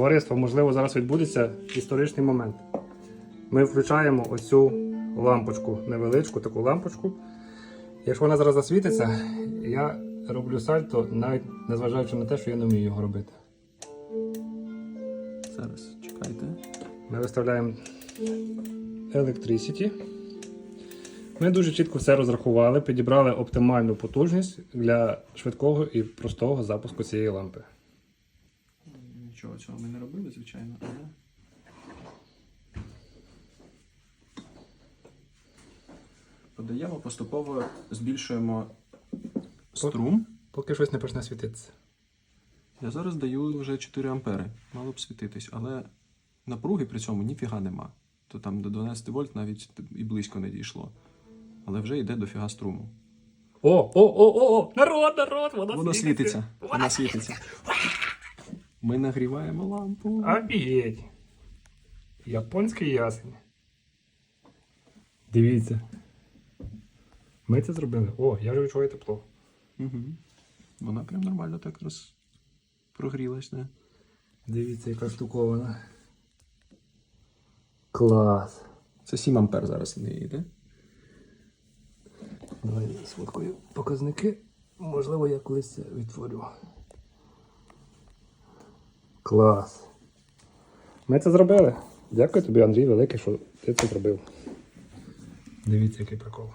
Товариство, можливо, зараз відбудеться історичний момент. Ми включаємо оцю лампочку, невеличку таку лампочку. Якщо вона зараз засвітиться, я роблю сальто, навіть незважаючи на те, що я не вмію його робити. Зараз чекайте. Ми виставляємо Electricity. Ми дуже чітко все розрахували, підібрали оптимальну потужність для швидкого і простого запуску цієї лампи. Нічого цього ми не робили, звичайно, але. Подаємо, поступово збільшуємо струм. Поки щось не почне світитися. Я зараз даю вже 4 ампери. Мало б світитись, але напруги при цьому ніфіга нема. То там до 12 вольт навіть і близько не дійшло. Але вже йде дофіга струму. О, о, о, о, о! Народ, народ! Воно, Воно світиться. Воно світиться. Ми нагріваємо лампу. Офігеть! Японський ясень. Дивіться. Ми це зробили. О, я вже відчуваю тепло. Угу. Вона прям нормально так роз... прогрілась, не? Дивіться, яка штукована. Клас. Це 7 ампер зараз не йде. Давай сфоткаю показники. Можливо, я колись це відтворю. Клас. Ми це зробили. Дякую тобі, Андрій, велике, що ти це зробив. Дивіться, який прикол.